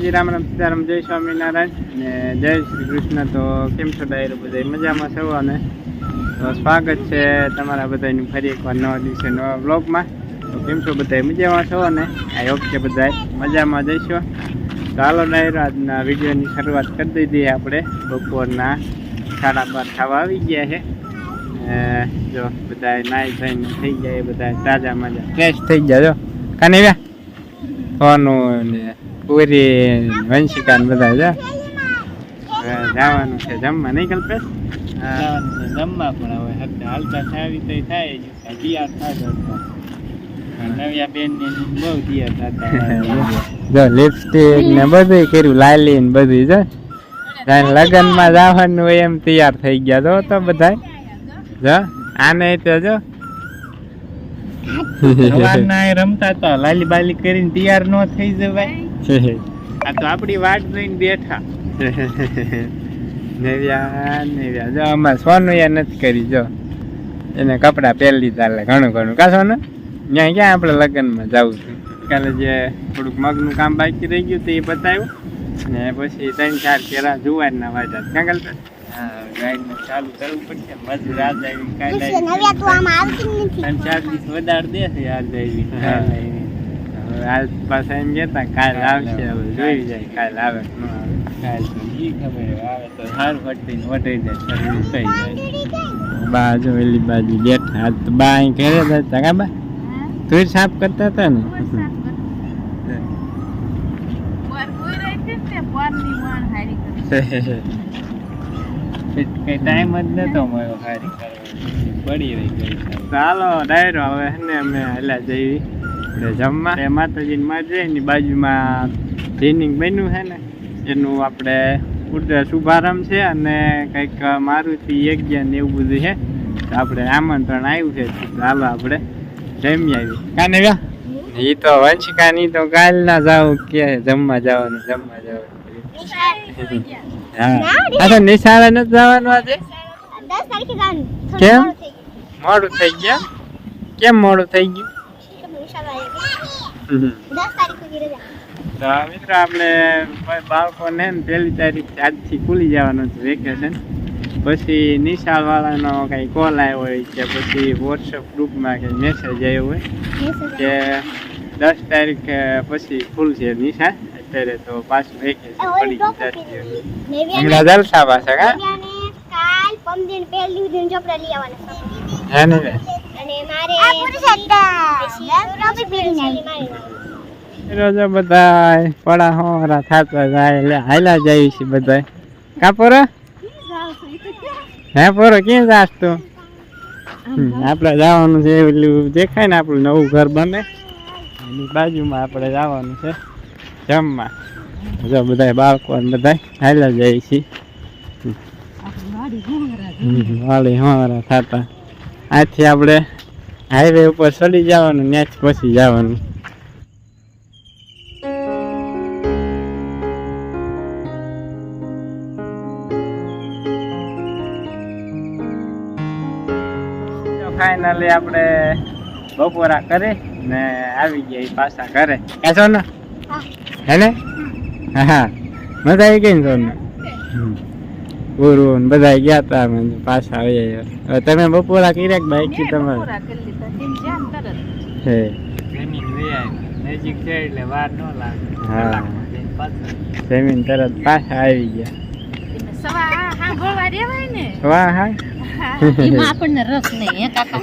માતાજી રામ રામ સીતારામ જય સ્વામિનારાયણ અને જય શ્રી કૃષ્ણ. તો કેમ છો ડાયરો બધા મજામાં છો અને? સ્વાગત છે તમારા બધાની ફરી એકવાર નવા દિવસે નવા બ્લોગમાં તો કેમ છો બધા મજામાં છો અને? આ હોપ છે બધા મજામાં જઈશો હાલો ડાયરો, આજના વિડીયોની શરૂઆત કરી દીધી આપણે. બપોરના સાડા બાર ખાવા આવી ગયા છે. જો બધા નાઈ થઈને થઈ જાય બધા તાજા માજા. ફ્રેશ થઈ ગયા જો કાને વ્યા સોનું ને પૂરી વંશિકા બધા જો જવાનું છે જમવા. નહીં કલ્પેશ? જમવા પણ હવે હદ હાલતા સારી તો થાય જ. તૈયાર થાય નવ્યા બેન ને બહુ તૈયાર થતા જો લિપસ્ટિક ને બધું કર્યું લાલી ને બધું જો. જાણે લગ્નમાં જવાનું હોય એમ તૈયાર થઈ ગયા જો તો બધા જો આને તો જો. રમતા તો લાલી બાલી કરીને તૈયાર ન થઈ જવાય. આ તો આપણી વાટ જોઈને બેઠા. નેવ્યા નેવ્યા. જો અમારે સોનું એ નથી કરી જો. એને કપડાં પહેરી લીધા એટલે ઘણું ઘણું. કા સોનું? ત્યાં ક્યાં આપણે લગ્નમાં જવું છું? કાલે જે થોડુંક મગનું કામ બાકી રહી ગયું તો એ બતાવ્યું. ને પછી ત્રણ ચાર કેરા જુવારના વાજા. ક્યાં ગલત ચાલુ કરવું પડશે. મજૂર આ જાય કાલે નવ્યા તો આમાં આવતી જ નથી. ત્રણ ચાર દિવસ વધારે દેશે આ જાય આજ પાસે એમ કહેતા કાલ આવશે હવે જોઈ જાય કાલ. આવે ન આવે. કાલ તો ઈ ખબર આવે તો હાર વટીને વટાઈ જાય શરીર ઉકાઈ જાય. બાજુ એલી બાજુ બેઠા આજ તો બા અહીં ઘરે જતા કા બા? તું સાફ કરતા હતા ને? કઈ ટાઈમ જ નતો મળ્યો હારી કરવાનો. પડી રહી ગઈ. ચાલો ડાયરો હવે ને અમે હેલા જઈ આપણે જમવા. એ માતાજીની જઈને બાજુમાં ટ્રેનિંગ બન્યું છે ને એનું આપણે ઉડ- શુભારંભ છે અને કંઈક મારુતિ યજ્ઞ ને એવું બધું છે. આપણે આમંત્રણ આવ્યું છે ચાલો આપણે જમી આવી કાને વ્યા એ તો વંશિકા ની તો કાલ ના જાવ કે જમવા જવાનું જમવા જવાનું. હા. અચ્છા નિશાળે નથી જવાનું આજે? કેમ? મોડું થઈ ગયા? કેમ મોડું થઈ ગયું? દસ તારીખ સુધી તો મિત્રો આપણે કોઈ બાળકોને પહેલી તારીખ આજથી ખુલી જવાનું છે વેકેશન પછી નિશાળ વાળાનો કઈ કોલ આવ્યો હોય કે પછી વોટ્સઅપ ગ્રુપમાં કઈ મેસેજ આવ્યો હોય કે દસ તારીખ પછી ખુલશે નિશાળ અત્યારે તો પાછું વેકેશન પડી ગયું હમણાં જલસા પાછા કા? કાલ પમદિન પહેલી દિન ચોપડા લઈ આવવાના છે. હે ને? અને મારે રોજ બધા પડા હોરા, થાતા જાય એટલે હાલા જાય છે બધા કાપોર હે પોરો, ક્યાં જાસ તું? આપણે જવાનું છે પેલું દેખાય ને આપણું નવું ઘર બને. એની બાજુમાં આપણે જવાનું છે જમવા. જો બધા બાળકો ને બધા હાલા જાય છે. વાળી હોરા, થાતા. આથી આપણે હાઈવે ઉપર ચડી જવાનું ત્યાંથી પછી જવાનું. ફાઇનલી આપણે બપોરા કરી ને આવી ગયા પાછા ઘરે. ક્યાં છો ને હે ને? હા હા. મજા આવી ગઈ ને સોને? ને બધા ગયા તા પાછા આવી હવે તમે બપોરા કર્યા કે બાઈક તમારે? હે. જમીન વેયાય નજીક છે એટલે વાર ન લાગે. હા. કલાકમાં જઈને પાછા. જમીન તરત પાછા આવી ગયા. વાહ હા. એમાં આપણને રસ નહીં હે કાકા?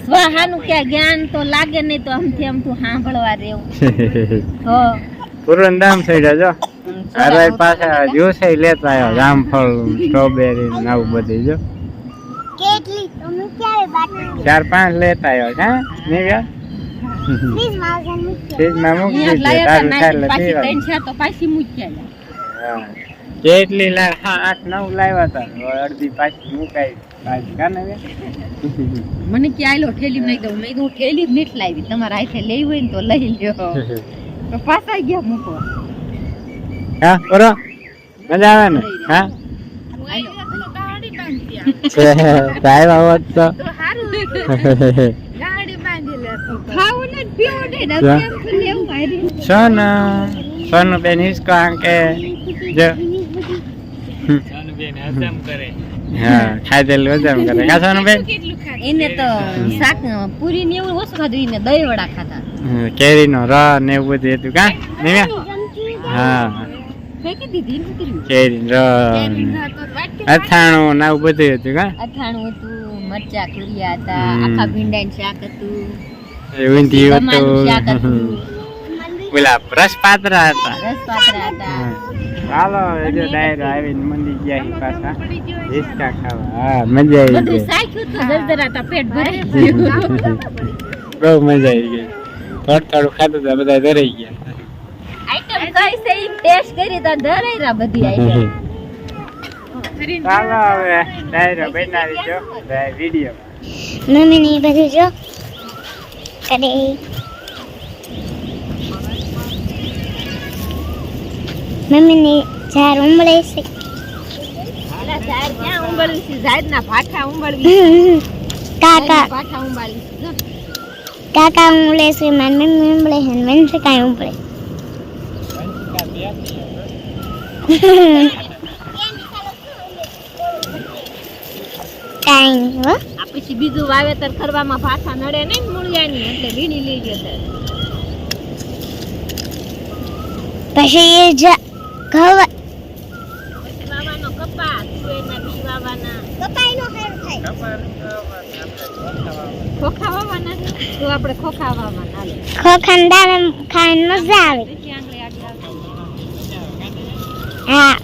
સ્વાહાનું ક્યાં જ્ઞાન તો લાગે નહીં તો આમથી આમથી સાંભળવા રહેવું થઈ જો. અરે પાછા જ્યુસ લેતા આવ્યો જામફળ સ્ટ્રોબેરી ને આવું બધું જો કેટલી તમે ક્યારે બાટલી ચાર પાંચ લેતા આવ્યો હા? પીવાનું. પાછી ત્રણ ચાર તો પાછી મૂક્યા હા. કેટલી આઠ નવ લાવ્યા હતા અડધી પાછી મુકાઈ? મને ક્યાં આયલો ઠેલી નહીં દઉં. મેં કીધું ઠેલી મીઠ લાવી. તમારા હાથે લેવી હોય ને તો લઈ લ્યો. તો પાછા ગયા મૂકો હા બરો મજા આવે ને? હા? છે તો આવ્યા હોત તો કરે હા ખાધેલું હજમ કરે કા સોનું બેન એને તો શાક પૂરી ને ર ને એવું બધું હતું કા હા. ફેંકી દીધી ને કેરી ર અથાણું ને બધું હતું કા? અથાણું હતું મરચા કુરિયા હતા આખા ભીંડા શાક હતું. એ ઊંધિયું હતું. હતું. પેલા રસ પાતરા હતા. રસ પાતરા હતા ચાલો જો ડાયરો આવીને મંદિર ગયા પાછા. હિસકા ખાવા. હા મજા આવી બધું ગઈ. સાખ્યું તો દરદરાતા પેટ ભરાઈ ગયું. બહુ મજા આવી ગઈ. થોડું થોડું ખાધું હતા બધા ધરાઈ ગયા. કઈ છે? ઈ ટેસ્ટ કરી તો ધરાઈરા બધી આઈટમ ચાલો હવે ડાયરો બનાવી જો વીડિયો મમ્મીની બધું જો. કરે મમ્મીની ચાર ઉમળે છે. ઝાડ ક્યાં ઉંબળવી છે? ઝાડના ભાઠા ઉંબળવી કાકા. ભાઠા ઉંબાળી કાકા ઉમળે છે મારી મમ્મી ઉમળે છે મને કાંઈ હો આ પછી બીજું વાવેતર કરવામાં ભાષા નડે નહીં મૂળિયાની એટલે વીણી લઈ જશે પછી એ જ ઘઉં વાવાનો કપાસ તુવેરના બી વાવાના કપાઈનો હેર થાય. ખોખા વાવાના તો આપણે ખોખા વાવવાના ખોખા ખોખાને ખાઈને ખાવાની મજા આવે. હા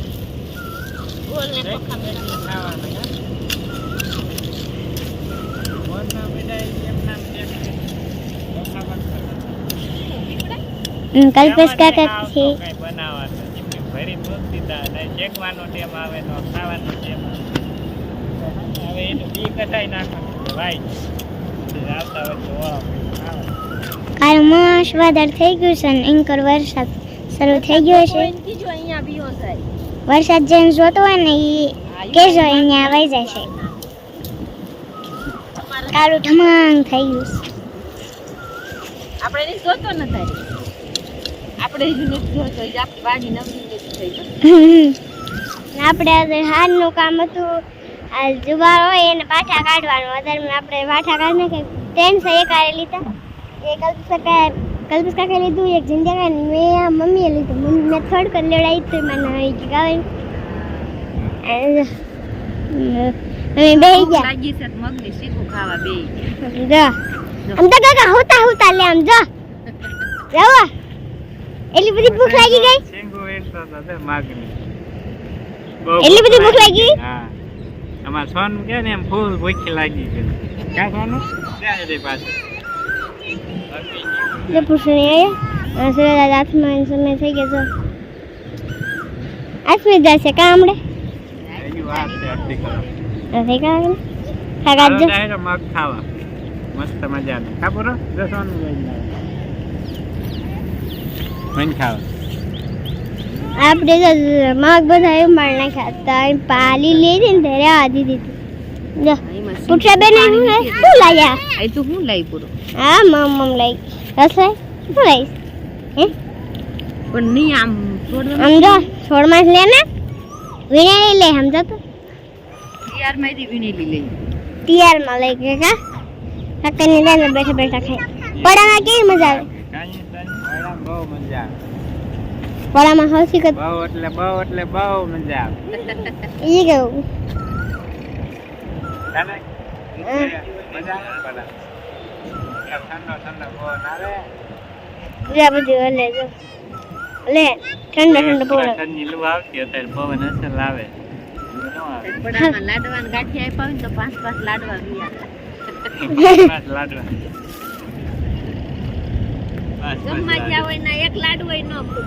કલ્પેશ કાકા છે. કઈ બનાવવાનું એમની ભરી દીધા ને શેકવાનો ટેમ આવે તો ખાવાનો ટેમ હવે એનું બી કઢાઈ નાખવાનું ભાઈ. આવતા ઓળો કાલ મસ્ત વાદળ થઈ ગયું છે ને એન્કર વરસાદ શરૂ થઈ ગયો છે. અહીંયા બીઓ સાહેબ. વરસાદ જેમ જોતો હોય ને એ કેજો અહીંયા વહી જશે. કાળું ઠમાંગ થઈ ગયું આપણે એને જોતો ન થાય આપણે હજુ નથી જોતો હજી આપણી વાડી નવી નથી થઈ આપણે આજે હારનું કામ હતું. આ જુવાર હોય એને પાઠા કાઢવાનું. અત્યારે આપણે પાઠા કાઢી નાખે ટ્રેન છે એક આરે લીધા. એ કલ્પ કાકા કલ્પેશ કાકા લીધું એક જિંદગા મેં આ મમ્મીએ લીધું. મમ્મી મેં થોડ કરી લેવડાવી તો મને આવી ગયું. લાગી છે મગની શીખું ખાવા બે જો. આમ તો કાકા હોતા હોતા લે આમ જો. જવા એટલી બધી ભૂખ લાગી ગઈ? એટલી બધી ભૂખ લાગી હા. અમાર સોનું કે ને એમ ફૂલ ભૂખ લાગી ગઈ. ક્યાં સોનું? ત્યાં રે એટલે પૂછણી આયા? સુરેલા હાથમાં સમય થઈ ગયો તો. આસમી જશે કામ રે એની વાત છે અડધી કલાક. નથી કાકા હાલો જો મગ ખાવા. મસ્ત મજાનું. ખા પૂરો જો સોનું મન ખાવા. આપણે તો મગ બધા એવું માર નાખ્યા પાલી લીધી ને ત્યારે આધી દીધી. જો. પૂછા બેન હું શું લાયા? આ તું શું લાઈ પૂરો? હા મમ મમ લાઈ. રસ લઈ શું લઈશ? હે? પણ નહીં આમ છોડવા આમ જો છોડમાં જ લે ને. વીણે નહીં લે સમજો તો. યાર મારી વીણી લઈ. તિયારમાં લઈ કે કા કાકાની લઈને બેઠા બેઠા ખાઈ પડામાં કેવી મજા આવે? બહુ મજા આવે. પડામાં હસી કર બહુ એટલે બહુ એટલે બહુ મજા આવે. ઈ કેવું ઠંડો ઠંડો આવતી અત્યારે પવન અસર આપ્યા હોય તો પાંચ પાંચ લાડવા લાડવા. જમવા હોય ને એક લાડુ હોય ન આપ્યો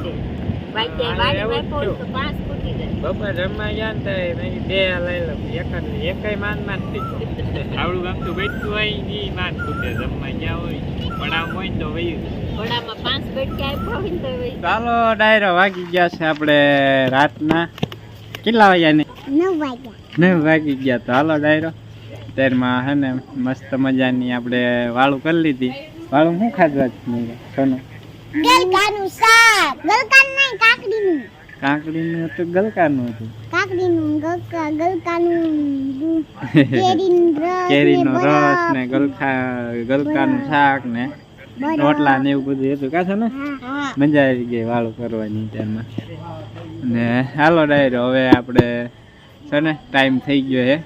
હોય તો પાંચ બપોર જમવા ગયા ને તો મેં બે લઈ લઉં. એક જ એકય માન માન આવડું ગામ તો બેઠું હોય ઈ માન ખૂટે જમવા ગયા હોય પણ આમ હોય ને તો વયું પડામાં હોય ને તો હવે ચાલો ડાયરો વાગી ગયા છે આપણે રાતના. કેટલા વાગ્યા ને? નવ વાગી ગયા તો હાલો ડાયરો. અત્યારમાં હે ને મસ્ત મજાની આપણે વાળું કરી લીધી. વાળું શું ખાધવા જ નહીં સોનું. ગલકાનું શાક. ગલકાન નહીં નહીં કાકડીનું. કાંકડીનું હતું ગલકાનું હતું. કાકડીનું ગલકા ગલકાનું કેરીનો રસ ને ગલકા ગલકાનું શાક ને રોટલા ને એવું બધું હતું. કાશો ને? મજા આવી ગઈ વાળું કરવાની ત્યારમાં ને હાલો ડાયરો હવે આપણે છે ને ટાઈમ થઈ ગયો છે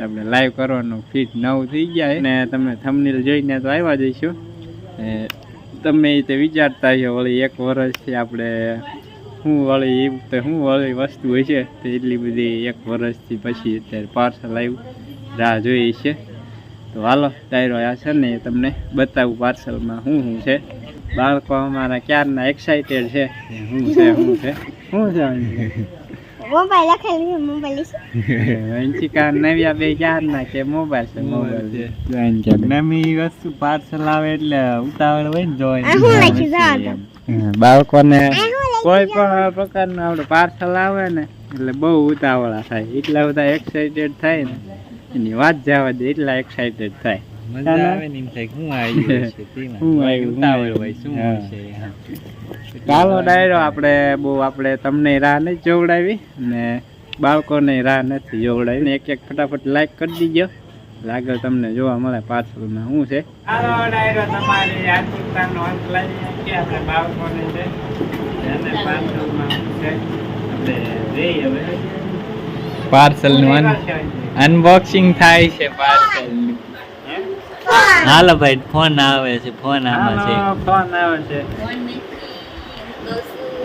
આપણે લાઈવ કરવાનું ફીટ નવ થઈ ગયા છે ને તમે થમનીલ જોઈને તો આવ્યા જઈશું. ને તમે તે વિચારતા છો વળી એક વર્ષથી આપણે શું વળી એ તો શું વળી વસ્તુ હોય છે તો એટલી બધી એક વર્ષથી પછી અત્યારે પાર્સલ આવ્યું રાહ જોઈએ છે. તો હાલો ડાયરો આ છે ને એ તમને બતાવું પાર્સલમાં શું શું છે. બાળકો અમારા ક્યારના એક્સાઇટેડ છે? શું છે શું છે? શું છે મોબાઈલ લખેલું છે મોબાઈલ છે વંશિકા નવ્યા બે ક્યારના કે મોબાઈલ છે મોબાઈલ છે? નવી વસ્તુ પાર્સલ આવે એટલે ઉતાવળ હોય ને જોઈ દો. બાળકોને કોઈ પણ પ્રકારનું આપણે પાર્સલ આવે ને એટલે બહુ ઉતાવળા થાય એટલા બધા એક્સાઇટેડ થાય ને એની વાત જવા દે એટલા એક્સાઇટેડ થાય મજા આવે ને એમ થાય કે હું આવી ગયું છે તેમાં. હું આવ્યું, હું ઉતાવળ આવ્યું. હોય શું હા. છે હા. ચાલો ડાયરો આપણે બહુ આપણે તમને રાહ નથી જોવડાવી ને બાળકોને રાહ નથી જોવડાવી ને એક એક ફટાફટ લાઈક કરી દીજો આગળ તમને જોવા મળે પાર્સલમાં શું છે. તમારી આતુરતાનો અંત લાવી આપણે બાળકોને છે અને પાર્સલમાં શું છે? આપણે પાર્સલનું અનબોક્સિંગ થાય છે પાર્સલ હાલો ભાઈ ફોન આવે છે ફોન આવે છે. ફોન આવે છે.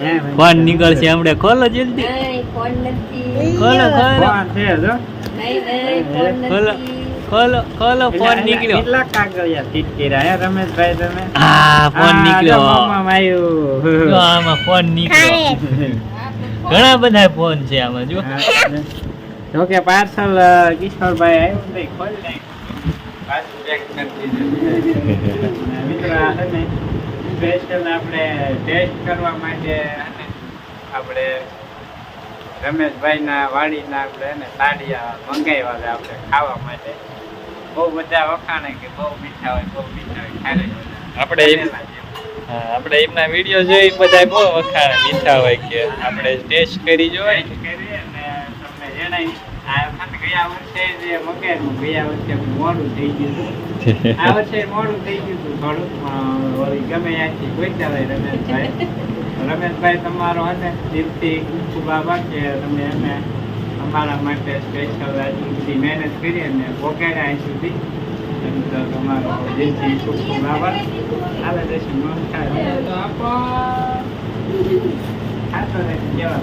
હે ફોન નીકળશે. હમણાં. ખોલો જલ્દી. ખોલો ખોલો. છે ખોલો. ખોલો ખોલો ફોન નીકળ્યો. કેટલા કાગળિયા ફિટ કર્યા હે રમેશભાઈ તમે? હા ફોન નીકળ્યો. જો મોંમાં જો આવ્યું. આમાં ફોન નીકળ્યો. ઘણા બધા ફોન છે આમાં જો. જો કે પાર્સલ કિશોરભાઈ આવ્યું ને ખોલી નાખ્યું. પાછું check કરી દીધું. અને મિત્રો આ છે ને સ્પેશિયલ આપણે ટેસ્ટ કરવા માટે અને આપણે રમેશભાઈના વાડીના આપણે એને સાડિયા મંગાવ્યા છે આપણે ખાવા માટે. બહુ બધા વખાણે કે બહુ મીઠા હોય બહુ મીઠા હોય ખારે આપણે આપણે એમના વીડિયો જોઈ બધા બહુ વખાણે મીઠા હોય કે આપણે ટેસ્ટ કરી તમને જણાવી આ વખત ગયા વર્ષે જે મંગાવ્યું ગયા વર્ષે મોડું થઈ ગયું હતું. આ વર્ષે મોડું થઈ ગયું હતું થોડું વળી ગમે ત્યાંથી રમેશભાઈ. રમેશભાઈ તમારો હશે દિલથી ખૂબ આભાર કે તમે એમને અમારા માટે સ્પેશિયલ આટલી બધી મહેનત કરી અને પહોંચાડ્યા અહીં સુધી. એમ તમારો દિલથી ખૂબ ખૂબ આભાર. હાલે જશે નમસ્કાર તો આપો ખાતો રહેશે કેવા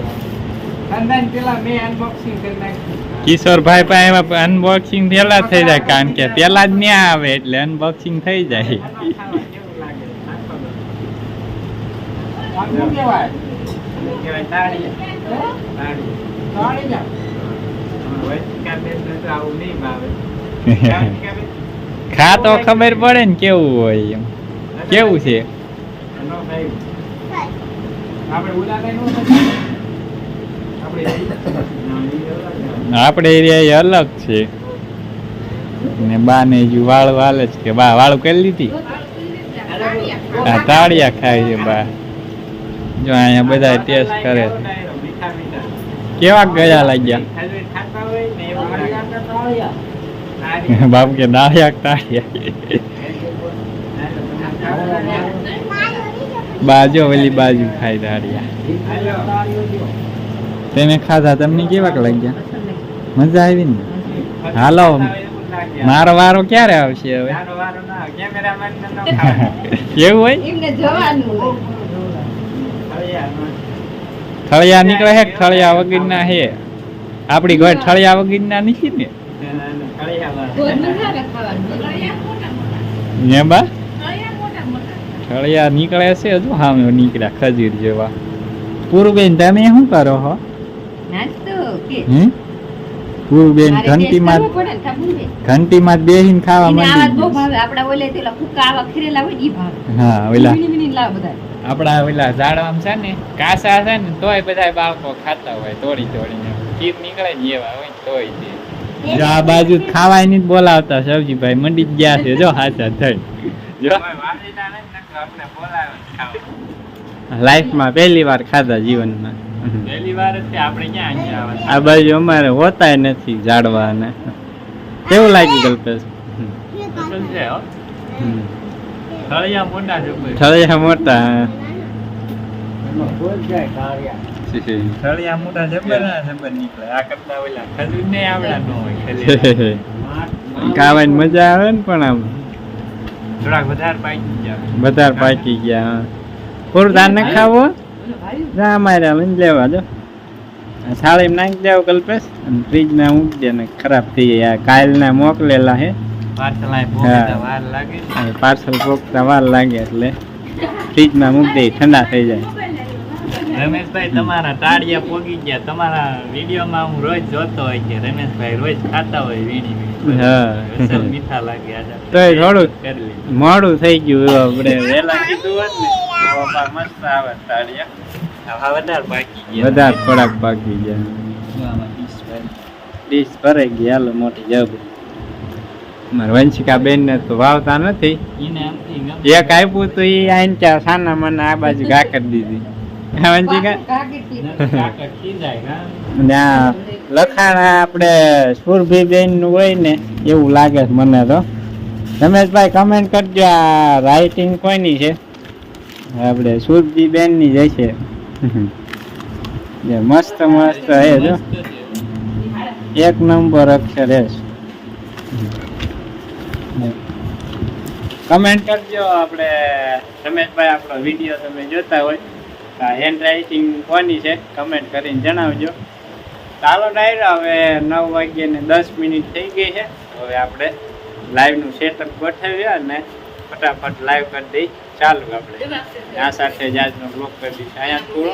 લાગે પેલા મેં અનબોક્સિંગ કિશોરભાઈ પેલા થઈ જાય કારણ કે પેલા જ ન્યા આવે એટલે અનબોક્સિંગ થઈ જાય ખા તો ખબર પડે ને કેવું હોય એમ. કેવું છે? આપણે એરિયા અલગ છે. ને બા ને હજુ વાળ વાલે જ કે બા વાળું કરી લીધી? તાળિયા ખાય છે બા. જો અહીંયા બધા ટેસ્ટ કરે છે. કેવા ગયા લાગ્યા? બાપ કે દાળિયા તાળિયા બાજુ ઓલી બાજુ ખાઈ દાળિયા તેને ખાધા તમને કેવાક લાગ્યા? મજા આવી ને? હાલો મારો વારો ક્યારે આવશે હવે? કેવું હોય? થળિયા નીકળે હે ઠળિયા થળિયા વગરના હે આપડી ઘર થળિયા વગરના નથી ને? ને બા? થળિયા નીકળે છે હજુ? હા નીકળ્યા ખજીર જેવા. પૂર્વબેન તમે શું કરો હો? હમ પૂર્વબેન ઘંટીમાં ઘંટીમાં બેહીને ખાવા માંડી આપડા ઓલે પેલા ફૂકા આવા ખીરેલા હોય ઈ ભાવે. હા ઓલા. બધા ઓલા ઝાડવામાં છે ને કાસા છે ને તોય બધા બાળકો ખાતા હોય તોડી તોડીને ખીર નીકળે ને એવા હોય તોય તે. જો આ બાજુ ખાવાય નહીં બોલાવતા સબજીભાઈ મંડી જ ગયા છે જો હાચા થઈ જો. લાઈફમાં પહેલી વાર ખાધા જીવનમાં. પહેલી વાર જ આપણે ક્યાં અહીંયા આ બાજુ અમારે હોતાય નથી ઝાડવા ને કેવું લાગ્યું ગલ્પેશ? છે હો. થળિયા મોટા થળિયા મોટા થળિયા મોટા જબર ના જબર નીકળે. આ કરતા ઓલા ખજૂર ને આવડા ન હોય ખાવાની મજા આવે ને પણ આમ. થોડાક વધારે પાકી ગયા. બધા પાકી ગયા હા. પૂરું ધાન ને ખાવો? જા અમારે લઈને લેવા જો આ નાખી દેવો કલ્પેશ અને ફ્રીજમાં મૂકી દે ને ખરાબ થઈ ગયા. કાલના મોકલેલા હે પાર્સલ પોકતા વાર લાગે એટલે ફ્રીજમાં મૂકી દે ઠંડા થઈ જાય. રમેશભાઈ તમારા તાળિયા પોગી ગયા. તમારા વિડીયોમાં હું રોજ જોતો હોય કે રમેશભાઈ રોજ ખાતા હોય વીણી મીઠા લાગે કરી લીધું. મોડું થઈ ગયું આપણે વેલા કીધું હોત ને. મસ્ત આવે તાળિયા વધારે ગયા. બધા થોડાક બાકી ગયા. ડીશ ભરી. ડીશ ભરાઈ ગઈ. હાલો મોટી જબ મારા વંશિકા બેન ને તો વાવતા નથી. એક આપ્યું તો એ આઈને સાના મને આ બાજુ ઘા કરી દીધી વંશિકા? લખાણ આપણે સુરભીબેનનું હોય ને એવું લાગે છે મને તો. રમેશભાઈ કમેન્ટ કરજો આ રાઇટિંગ કોઈની છે? આપણે સુરભીબેનની જ છે મસ્ત મસ્ત હે જો. એક નંબર અક્ષર હે. કમેન્ટ કરજો આપણે રમેશભાઈ આપણો વીડિયો તમે જોતા હોય. આ હેન્ડ રાઇટિંગ કોની છે કમેન્ટ કરીને જણાવજો. ચાલો ડાયરો, હવે નવ વાગ્યે ને દસ મિનિટ થઈ ગઈ છે. હવે આપણે લાઈવનું સેટઅપ ગોઠવીએ અને ફટાફટ લાઈવ કરી દઈ ચાલુ આપણે. આ સાથે જ આજનો બ્લોગ કરી દઈશું. અહીંયા પૂરો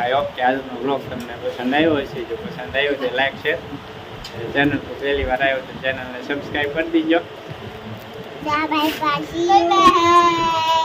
આઈ હોપ કે આજનો બ્લોગ તમને પસંદ આવ્યો હશે, જો પસંદ આવ્યો તો લાઈક શેર ચેનલ પહેલી વાર આવ્યો તો ચેનલને સબસ્ક્રાઈબ કરી દીજો. 拜拜拜，拜拜。